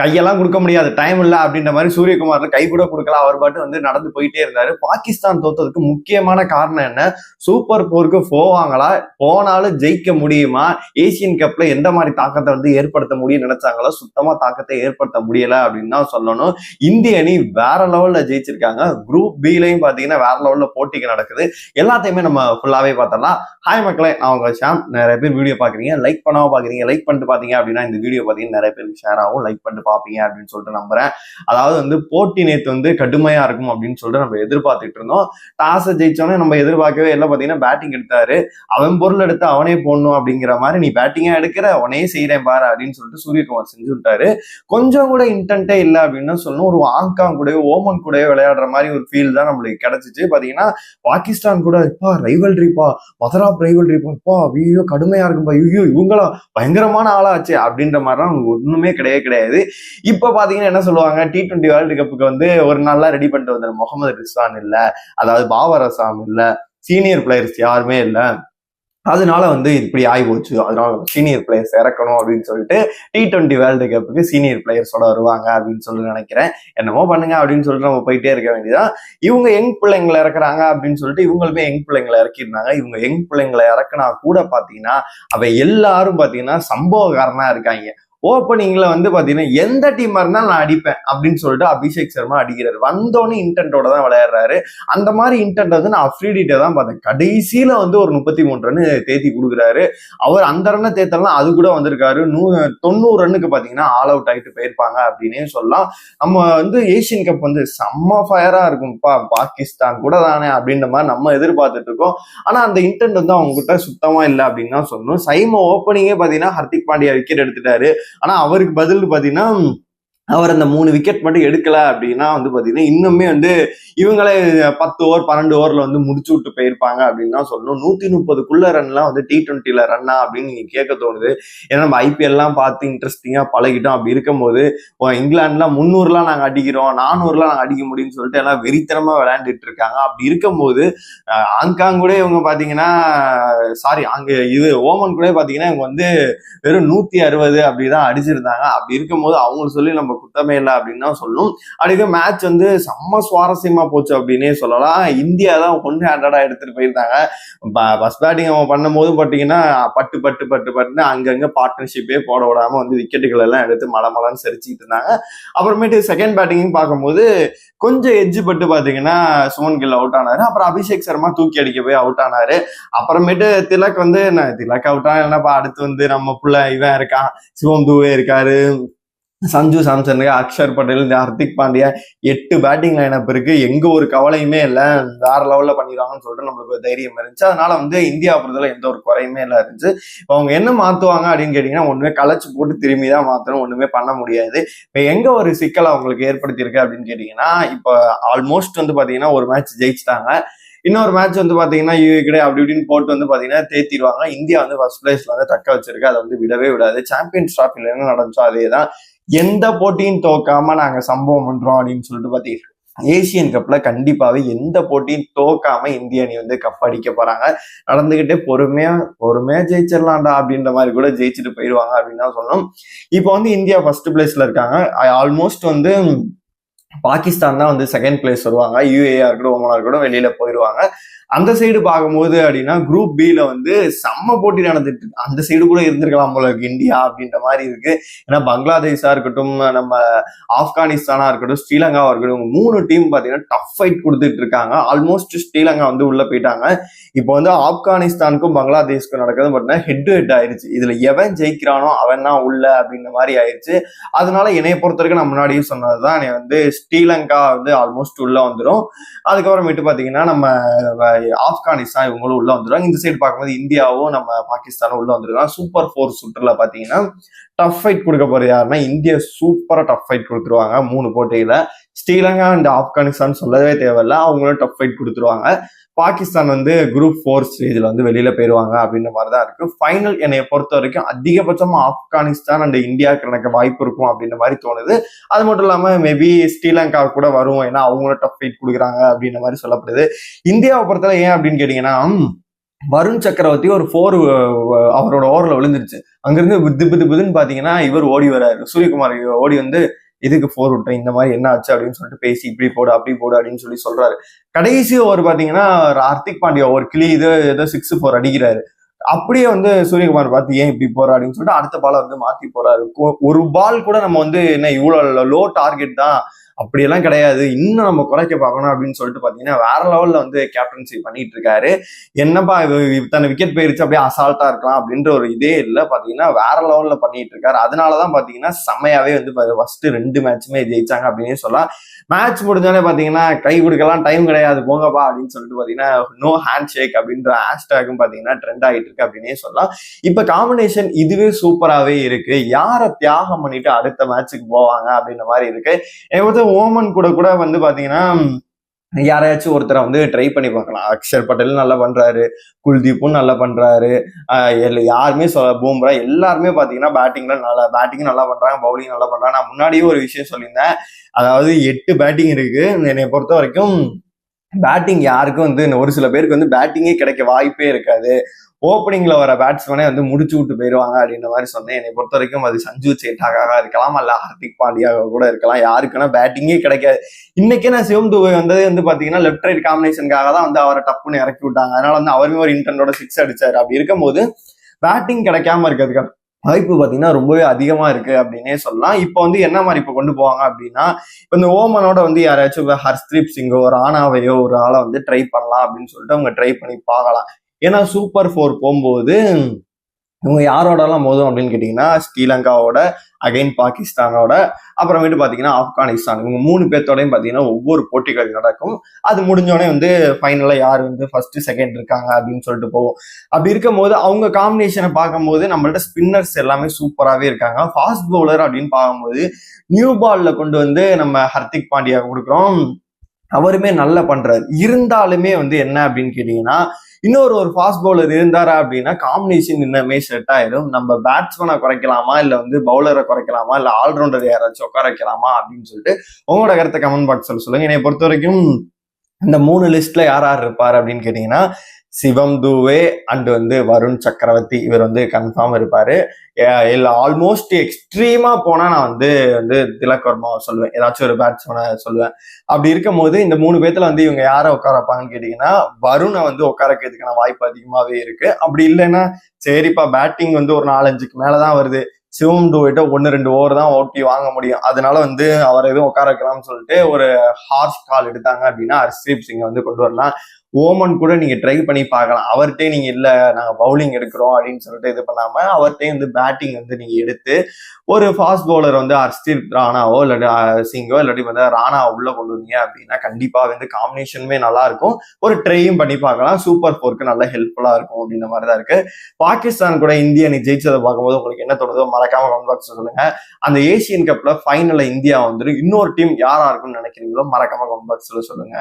கையெல்லாம் கொடுக்க முடியாது. டைம் இல்லை அப்படின்ற மாதிரி சூரியகுமார்ல கை கூட கொடுக்கல அவர் பாட்டு வந்து நடந்து போயிட்டே இருந்தாரு. பாகிஸ்தான் தோத்ததுக்கு முக்கியமான காரணம் என்ன? சூப்பர் போருக்கு போவாங்களா போனாலும் ஜெயிக்க முடியுமா? ஏசியன் கப்ல எந்த மாதிரி தாக்கத்தை வந்து ஏற்படுத்த முடியும் நினைச்சாங்களோ சுத்தமா தாக்கத்தை ஏற்படுத்த முடியல அப்படின்னு தான் சொல்லணும். இந்திய அணி வேற லெவல்ல ஜெயிச்சிருக்காங்க. குரூப் பிலையும் பாத்தீங்கன்னா வேற லெவல்ல போட்டிக்கு நடக்குது. எல்லாத்தையுமே நம்ம ஃபுல்லாவே பார்த்தலாம் ஹாய் மக்களே அவங்க ஷாம். நிறைய பேர் வீடியோ பாக்குறீங்க லைக் பண்ணாம பாக்குறீங்க லைக் பண்ணிட்டு பாத்தீங்க அப்படின்னா இந்த வீடியோ பாத்தீங்கன்னா நிறைய பேருக்கு ஷேர் ஆகும். லைக் பண்ணிட்டு பாப்பீங்க அப்படின்னு சொல்லிட்டு நம்புறேன். அதாவது வந்து போட்டி நேற்று வந்து கடுமையா இருக்கும் அப்படின்னு சொல்லிட்டு நம்ம எதிர்பார்த்துட்டு இருந்தோம். டாஸை ஜெயிச்சோன்னே நம்ம எதிர்பார்க்கவே இல்லை. பார்த்தீங்கன்னா பேட்டிங் எடுத்தாரு. அவன் பொருள் எடுத்து அவனே போடணும் அப்படிங்கிற மாதிரி நீ பேட்டிங்கா எடுக்கிற? அவனே செய்யறேன் பாரு அப்படின்னு சொல்லிட்டு சூரியகுமார் செஞ்சு விட்டாரு. கொஞ்சம் கூட இன்டென்ட்டே இல்லை அப்படின்னு சொல்லணும். ஒரு ஆங்காங் கூடயோ ஓமன் கூடயோ விளையாடுற மாதிரி ஒரு ஃபீல் தான் நம்மளுக்கு கிடைச்சிச்சு. பாத்தீங்கன்னா பாகிஸ்தான் கூட இப்பா ரைவல்ரிப்பா மதராப் ரைவல்ரிப்பா இப்பா ஐயோ கடுமையா இருக்கும்பா. ஐயோ இவங்களா பயங்கரமான ஆளாச்சு அப்படின்ற மாதிரிலாம் ஒண்ணுமே கிடையவே கிடையாது. இப்ப பாத்தீங்கன்னா என்ன சொல்லுவாங்க? டி டுவெண்ட்டி வேர்ல்டு கப்புக்கு வந்து ஒரு நாள்லாம் ரெடி பண்ணிட்டு வந்த முகமது ரிஸ்வான் இல்லை. அதாவது பாபர் அசாம் இல்ல. சீனியர் பிளேயர்ஸ் யாருமே இல்ல. அதனால வந்து இப்படி ஆகி போச்சு. அதனால சீனியர் பிளேயர்ஸ் இறக்கணும் அப்படின்னு சொல்லிட்டு டி டுவெண்ட்டி வேர்ல்டு கப்புக்கு சீனியர் பிளேயர்ஸோட வருவாங்க அப்படின்னு சொல்லி நினைக்கிறேன். என்னமோ பண்ணுங்க அப்படின்னு சொல்லிட்டு நம்ம போயிட்டே இருக்க வேண்டியதான் இவங்க யங் பிள்ளைங்களை இறக்குறாங்க அப்படின்னு சொல்லிட்டு இவங்களுமே யங் பிள்ளைங்களை இறக்கிருந்தாங்க இவங்க யங் பிள்ளைங்களை இறக்குனா கூட பாத்தீங்கன்னா அவ எல்லாரும் பாத்தீங்கன்னா சம்பவக்காரனா இருக்காங்க. ஓப்பனிங்ல வந்து பாத்தீங்கன்னா எந்த டீமா இருந்தாலும் நான் அடிப்பேன் அப்படின்னு சொல்லிட்டு அபிஷேக் சர்மா அடிக்கிறாரு. வந்தோன்னு இன்டென்ட்டோட தான் விளையாடுறாரு. அந்த மாதிரி இன்டென்ட் வந்து நான் அஃப்ரீடிட்ட தான் பார்த்தேன். கடைசியில வந்து ஒரு முப்பத்தி மூணு ரன் தேத்தி கொடுக்குறாரு. அவர் அந்த ரன்னை தேத்தலாம் அது கூட வந்திருக்காரு. நூ தொண்ணூறு ரன்னுக்கு பாத்தீங்கன்னா ஆல் அவுட் ஆகிட்டு போயிருப்பாங்க அப்படின்னே சொல்லலாம். நம்ம வந்து ஏசியன் கப் வந்து செம்ம ஃபயரா இருக்கும்ப்பா. பாகிஸ்தான் கூட தானே அப்படின்ற மாதிரி நம்ம எதிர்பார்த்துட்டு இருக்கோம். ஆனா அந்த இன்டென்ட் வந்து அவங்க கிட்ட சுத்தமா இல்லை அப்படின்னு தான் சொல்லணும். சைம ஓப்பனிங்கே பாத்தீங்கன்னா ஹர்திக் பாண்டியா விக்கெட் எடுத்துட்டாரு. ஆனா அவருக்கு பதில் பாத்தீங்கன்னா அவர் அந்த மூணு விக்கெட் மட்டும் எடுக்கல அப்படின்னா வந்து பாத்தீங்கன்னா இன்னுமே வந்து இவங்களே பத்து ஓவர் பன்னெண்டு ஓவர்ல வந்து முடிச்சு விட்டு போயிருப்பாங்க அப்படின்னு தான் சொல்லணும். நூத்தி முப்பதுக்குள்ள ரன்லாம் வந்து டி டுவெண்ட்டில ரன்னா அப்படின்னு நீங்க கேட்க தோணுது. ஏன்னா நம்ம ஐபிஎல்லாம் பார்த்து இன்ட்ரெஸ்டிங்கா பழகிட்டோம். அப்படி இருக்கும்போது இங்கிலாந்துலாம் முந்நூறுலாம் நாங்க அடிக்கிறோம் நானூறுலாம் நாங்க அடிக்க முடியும்னு சொல்லிட்டு எல்லாம் வெறித்தனமா விளையாண்டுட்டு இருக்காங்க. அப்படி இருக்கும்போது ஹாங்காங் கூட இவங்க பாத்தீங்கன்னா சாரி அங்க இது ஓமன் கூட பாத்தீங்கன்னா இவங்க வந்து வெறும் நூத்தி அறுபது அப்படிதான் அடிச்சிருந்தாங்க. அப்படி இருக்கும்போது அவங்க சொல்லி நம்ம குத்தமே இல்லை அப்படின்னு தான் சொல்லணும். அடுத்து மேட்ச் வந்து செம்ம சுவாரஸ்யமா போச்சு அப்படின்னே சொல்லலாம். இந்தியா தான் ஒன் ஹேண்டடா எடுத்துட்டு போயிருந்தாங்க. பஸ் பேட்டிங் அவன் பண்ணும்போது பாத்தீங்கன்னா பட்டு பட்டு பட்டு பட்டுன்னு அங்கங்க பார்ட்னர்ஷிப்பே போட விடாம வந்து விக்கெட்டுகள் எல்லாம் எடுத்து மலை மலன்னு சரிச்சிட்டு இருந்தாங்க. அப்புறமேட்டு செகண்ட் பேட்டிங் பார்க்கும்போது கொஞ்சம் எஜ்ஜு பட்டு பாத்தீங்கன்னா சுமன் கில் அவுட் ஆனாரு. அப்புறம் அபிஷேக் சர்மா தூக்கி அடிக்க போய் அவுட் ஆனாரு. அப்புறமேட்டு திலக் வந்து திலக் அவுட் ஆனா என்னப்பா அடுத்து வந்து நம்ம புள்ள இவன் இருக்கான். சிவம் தூவே இருக்காரு. சஞ்சு சாம்சன் இருக்கு அக்ஷர் பட்டேல் இந்த ஹர்திக் பாண்டியா எட்டு பேட்டிங் லைனப் இருக்கு. எங்க ஒரு கவலையுமே இல்லை. வேற லெவல்ல பண்ணிடுவாங்கன்னு சொல்லிட்டு நம்மளுக்கு ஒரு தைரியம் இருந்துச்சு. அதனால வந்து இந்தியா பொறுத்தவரை எந்த ஒரு குறையுமே இல்லை இருந்துச்சு. இப்போ அவங்க என்ன மாத்துவாங்க அப்படின்னு கேட்டீங்கன்னா ஒண்ணுமே களைச்சு போட்டு திரும்பி தான் மாத்தணும். ஒண்ணுமே பண்ண முடியாது. இப்போ எங்க ஒரு சிக்கலை அவங்களுக்கு ஏற்படுத்தியிருக்கு அப்படின்னு கேட்டீங்கன்னா இப்போ ஆல்மோஸ்ட் வந்து பாத்தீங்கன்னா ஒரு மேட்ச் ஜெயிச்சிட்டாங்க. இன்னொரு மேட்ச் வந்து பாத்தீங்கன்னா யூஏ அப்படி இப்படின்னு போட்டு வந்து பாத்தீங்கன்னா தேத்திடுவாங்க. இந்தியா வந்து ஃபர்ஸ்ட் பிளேஸ்ல வந்து தக்க வச்சிருக்கு. அதை வந்து விடவே விடாது. சாம்பியன்ஸ் டிராஃபில என்ன நடந்துச்சோ அதே தான் எந்த போட்டியும் தோக்காம நாங்க சம்பவம் பண்றோம் அப்படின்னு சொல்லிட்டு பாத்தீங்கன்னா ஏசியன் கப்ல கண்டிப்பாவே எந்த போட்டியும் தோக்காம இந்திய அணி வந்து கப் அடிக்க போறாங்க. நடந்துகிட்டே பொறுமையா பொறுமையா ஜெயிச்சிடலாம்டா அப்படின்ற மாதிரி கூட ஜெயிச்சுட்டு போயிடுவாங்க அப்படின்னு தான் சொன்னோம் இப்போ வந்து இந்தியா ஃபர்ஸ்ட் பிளேஸ்ல இருக்காங்க. ஆல்மோஸ்ட் வந்து பாகிஸ்தான் தான் வந்து செகண்ட் பிளேஸ் வருவாங்க. யூஏஆ இருக்கட்டும் ஒமனா இருக்கட்டும் வெளியில போயிடுவாங்க அந்த சைடு பார்க்கும்போது அப்படின்னா குரூப் பில வந்து செம்ம போட்டி நடந்துட்டு இருக்கு. அந்த சைடு கூட இருந்திருக்கலாம் போல இருக்கு இந்தியா அப்படின்ற மாதிரி இருக்கு. ஏன்னா பங்களாதேஷா இருக்கட்டும் நம்ம ஆப்கானிஸ்தானா இருக்கட்டும் ஸ்ரீலங்காவா இருக்கட்டும் மூணு டீம் பார்த்தீங்கன்னா டஃப் ஃபைட் கொடுத்துட்டு இருக்காங்க. ஆல்மோஸ்ட் ஸ்ரீலங்கா வந்து உள்ள போயிட்டாங்க. இப்போ வந்து ஆப்கானிஸ்தானுக்கும் பங்களாதேஷ்க்கும் நடக்கிறது பார்த்தீங்கன்னா ஹெட் டு ஹெட் ஆயிருச்சு. இதுல எவன் ஜெயிக்கிறானோ அவன் தான் உள்ள அப்படின்ற மாதிரி ஆயிருச்சு. அதனால என்னைய பொறுத்த வரைக்கும் நான் முன்னாடியே சொன்னதுதான் நீ வந்து ஸ்ரீலங்கா வந்து ஆல்மோஸ்ட் உள்ள வந்துடும் அதுக்கப்புறமேட்டு பாத்தீங்கன்னா நம்ம ஆப்கானிஸ்தான் இவங்களும் உள்ள வந்துடும் இந்த சைடு பார்க்கும்போது இந்தியாவும் நம்ம பாகிஸ்தானும் உள்ள வந்துருக்காங்க சூப்பர் ஃபோர் சுற்றுல பாத்தீங்கன்னா டஃப் ஃபைட் கொடுக்க போறது யாருன்னா இந்தியா சூப்பரா டஃப் ஃபைட் கொடுத்துருவாங்க. மூணு போட்டியில. ஸ்ரீலங்கா அண்ட் ஆப்கானிஸ்தான் சொல்லவே தேவையில்ல. அவங்களும் டஃப் ஃபைட் கொடுத்துருவாங்க. பாகிஸ்தான் வந்து குரூப் ஃபோர் ஸ்டேஜில் வந்து வெளியில போயிடுவாங்க அப்படின்ற மாதிரி தான் இருக்கு. ஃபைனல் என்னைய பொறுத்த வரைக்கும் அதிகபட்சமா ஆப்கானிஸ்தான் அண்ட் இந்தியாவுக்கு எனக்கு வாய்ப்பு இருக்கும் அப்படின்ற மாதிரி தோணுது. அது மட்டும் இல்லாம மேபி ஸ்ரீலங்கா கூட வரும் ஏன்னா அவங்களும் டஃப் ஃபைட் கொடுக்குறாங்க அப்படின்ற மாதிரி சொல்லப்படுது. இந்தியாவை பொறுத்தவரை ஏன் அப்படின்னு கேட்டீங்கன்னா வருண் சக்கரவர்த்தி ஒரு ஃபோர் அவரோட ஓவரில் விழுந்துருச்சு. அங்கிருந்து புத்து புத்து புதுன்னு பார்த்தீங்கன்னா இவர் ஓடி வராரு சூரியகுமார் ஓடி வந்து இதுக்கு ஃபோர் விட்டேன் இந்த மாதிரி என்ன ஆச்சு? அப்படின்னு சொல்லிட்டு பேசி இப்படி போடு அப்படி போடு அப்படின்னு சொல்லி சொல்றாரு. கடைசி ஓவர் பார்த்தீங்கன்னா ஹார்த்திக் பாண்டியா ஒரு கிளி இது ஏதோ சிக்ஸ் ஃபோர் அடிக்கிறாரு. அப்படியே வந்து சூரியகுமார் பார்த்து ஏன் இப்படி போறா? அப்படின்னு சொல்லிட்டு அடுத்த பாலை வந்து மாத்தி போறாரு. ஒரு பால் கூட நம்ம வந்து என்ன இவ்வளோ லோ டார்கெட் தான். அப்படியெல்லாம் கிடையாது. இன்னும் நம்ம குறைக்க பார்க்கணும் அப்படின்னு சொல்லிட்டு பார்த்தீங்கன்னா வேற லெவலில் வந்து கேப்டன்சி பண்ணிட்டு இருக்காரு. என்னப்பா இவ- விக்கெட் போயிருச்சு அப்படியே அசால்ட்டா இருக்கலாம் அப்படின்ற ஒரு இதே இல்லை. பார்த்தீங்கன்னா வேற லெவலில் பண்ணிட்டு இருக்காரு. அதனாலதான் பார்த்தீங்கன்னா செம்மையாவே வந்து ஃபர்ஸ்ட் ரெண்டு மேட்சுமே ஜெயிச்சாங்க அப்படின்னு சொல்லலாம். மேட்ச் முடிஞ்சாலே பார்த்தீங்கன்னா கை கொடுக்கலாம் டைம் கிடையாது போங்கப்பா அப்படின்னு சொல்லிட்டு பார்த்தீங்கன்னா நோ ஹேண்ட் ஷேக் அப்படின்ற ஹேஷ்டேக்கும் பார்த்தீங்கன்னா ட்ரெண்ட் ஆகிட்டு இருக்கு அப்படின்னே சொல்லலாம். இப்போ காம்பினேஷன் இதுவே சூப்பராகவே இருக்கு. யாரை தியாகம் பண்ணிட்டு அடுத்த மேட்சுக்கு போவாங்க அப்படின்ற மாதிரி இருக்கு. எனக்கு ஓமன் கூட கூட வந்து பாத்தீங்கன்னா யாரையாச்சும் ஒருத்தரை வந்து ட்ரை பண்ணி பார்க்கலாம். அக்ஷர் பட்டேல் நல்லா பண்றாரு. குல்தீப்பும் நல்லா பண்றாரு. யாருமே சொல்ல பூம்ரா எல்லாருமே பாத்தீங்கன்னா பேட்டிங்ல நல்லா பேட்டிங் நல்லா பண்றாங்க பவுலிங் நல்லா பண்றாங்க. நான் முன்னாடியே ஒரு விஷயம் சொல்லியிருந்தேன். அதாவது எட்டு பேட்டிங் இருக்கு. என்னை பொறுத்த வரைக்கும் பேட்டிங் யாருக்கும் வந்து ஒரு சில பேருக்கு வந்து பேட்டிங்கே கிடைக்க வாய்ப்பே இருக்காது. ஓப்பனிங்ல வர பேட்ஸ்மேனே வந்து முடிச்சு விட்டு போயிடுவாங்க அப்படின்ற மாதிரி சொன்னேன். என்னை பொறுத்த வரைக்கும் அது சஞ்சு சேட்டாக இருக்கலாம் அல்ல ஹர்திக் பாண்டியாக கூட இருக்கலாம். யாருக்குன்னா பேட்டிங்கே கிடைக்காது. இன்னைக்கே நான் சிவம் துபை வந்தது வந்து பாத்தீங்கன்னா லெஃப்ட் ரைட் காம்பினேஷனுக்காக தான் வந்து அவரை டப்புன்னு இறக்கி விட்டாங்க. அதனால வந்து அவருமே ஒரு இன்டர்னோட சிக்ஸ் அடிச்சாரு. அப்படி இருக்கும்போது பேட்டிங் கிடைக்காம இருக்கிறதுக்கு வாய்ப்பு பாத்தீங்கன்னா ரொம்பவே அதிகமா இருக்கு அப்படின்னே சொல்லலாம். இப்போ வந்து என்ன மாதிரி இப்போ கொண்டு போவாங்க அப்படின்னா இப்போ இந்த ஓமனோட வந்து யாராச்சும் ஹர்ஸ்தீப் சிங்கோ ராணாவையோ ஒரு ஆளை வந்து ட்ரை பண்ணலாம் அப்படின்னு சொல்லிட்டு அவங்க ட்ரை பண்ணி பார்க்கலாம். ஏன்னா சூப்பர் ஃபோர் போகும்போது இவங்க யாரோடலாம் மோதும் அப்படின்னு கேட்டிங்கன்னா ஸ்ரீலங்காவோட அகைன் பாகிஸ்தானோட அப்புறமேட்டு பார்த்தீங்கன்னா ஆப்கானிஸ்தான். இவங்க மூணு பேர்த்தோடையும் பார்த்தீங்கன்னா ஒவ்வொரு போட்டிகள் நடக்கும். அது முடிஞ்சோடனே வந்து ஃபைனலாக யார் வந்து ஃபர்ஸ்ட் செகண்ட் இருக்காங்க அப்படின்னு சொல்லிட்டு போவோம் அப்படி இருக்கும்போது அவங்க காம்பினேஷனை பார்க்கும்போது நம்மள்ட்ட ஸ்பின்னர்ஸ் எல்லாமே சூப்பராகவே இருக்காங்க. ஃபாஸ்ட் பவுலர் அப்படின்னு பார்க்கும்போது நியூ பால்ல கொண்டு வந்து நம்ம ஹர்திக் பாண்டியா கொடுக்குறோம். அவருமே நல்லா பண்றாரு. இருந்தாலுமே வந்து என்ன அப்படின்னு கேட்டீங்கன்னா இன்னொரு ஒரு ஃபாஸ்ட் பவுலர் இருந்தாரா அப்படின்னா காம்பினேஷன் இன்னமே செட் ஆயிடும் நம்ம பேட்ஸ்மேனை குறைக்கலாமா? இல்ல வந்து பவுலரை குறைக்கலாமா? இல்ல ஆல்ரவுண்டர் யாராச்சும் உட்கார வைக்கலாமா? அப்படின்னு சொல்லிட்டு உங்களோட கருத்தை கமெண்ட் பாக்ஸ்ல சொல்லுங்க. என்னை பொறுத்த வரைக்கும் இந்த மூணு லிஸ்ட்ல யார் யார் இருப்பார் அப்படின்னு கேட்டீங்கன்னா சிவம் தூவே அண்ட் வந்து வருண் சக்கரவர்த்தி இவர் வந்து கன்ஃபார்ம் இருப்பாரு. இல்லை ஆல்மோஸ்ட் எக்ஸ்ட்ரீமா போனா நான் வந்து வந்து திலக் சொல்லுவேன். ஏதாச்சும் ஒரு பேட்ஸ்மேனை சொல்லுவேன். அப்படி இருக்கும்போது இந்த மூணு பேத்துல வந்து இவங்க யாரை உட்கார வைப்பாங்கன்னு கேட்டீங்கன்னா வருணை வந்து உட்கார வைக்கிறதுக்கான வாய்ப்பு அதிகமாவே இருக்கு. அப்படி இல்லைன்னா சரிப்பா பேட்டிங் வந்து ஒரு நாலஞ்சுக்கு மேலதான் வருது. சிவம் டூவிட்ட ஒன்னு ரெண்டு ஓவர் தான் ஓட்டி வாங்க முடியும். அதனால வந்து அவர் எதுவும் உட்கார வைக்கலாம்னு சொல்லிட்டு ஒரு ஹார்ஸ் கால் எடுத்தாங்க அப்படின்னா ஹர்ஷ்தீப் சிங்கை வந்து கொண்டு வரலாம். ஓமன் கூட நீங்க ட்ரை பண்ணி பார்க்கலாம். அவர்கிட்டே நீங்க இல்ல நாங்க பவுலிங் எடுக்கிறோம் அப்படின்னு சொல்லிட்டு இது பண்ணாம அவர்கிட்டே வந்து பேட்டிங் வந்து நீங்க எடுத்து ஒரு ஃபாஸ்ட் பவுலர் வந்து ஹர்ஷ்தீப் ராணாவோ இல்லாட்டி சிங்கோ இல்லாட்டி வந்து ராணா உள்ள கொண்டு வந்தீங்க அப்படின்னா கண்டிப்பா வந்து காம்பினேஷனுமே நல்லா இருக்கும். ஒரு ட்ரையும் பண்ணி பார்க்கலாம். சூப்பர் ஃபோருக்கு நல்ல ஹெல்ப்ஃபுல்லா இருக்கும் அப்படின்ற மாதிரி தான் இருக்கு. பாகிஸ்தான் கூட இந்தியா நீ ஜெயிச்சதை பார்க்கும்போது உங்களுக்கு என்ன தோணுதோ மறக்காம கமெண்ட் பாக்ஸ் சொல்லுங்க. அந்த ஏசியன் கப்ல ஃபைனல்ல இந்தியா வந்துடும் இன்னொரு டீம் யாரா இருக்கும்னு நினைக்கிறீங்களோ மறக்காம கமெண்ட் பாக்ஸ்ல சொல்லுங்க.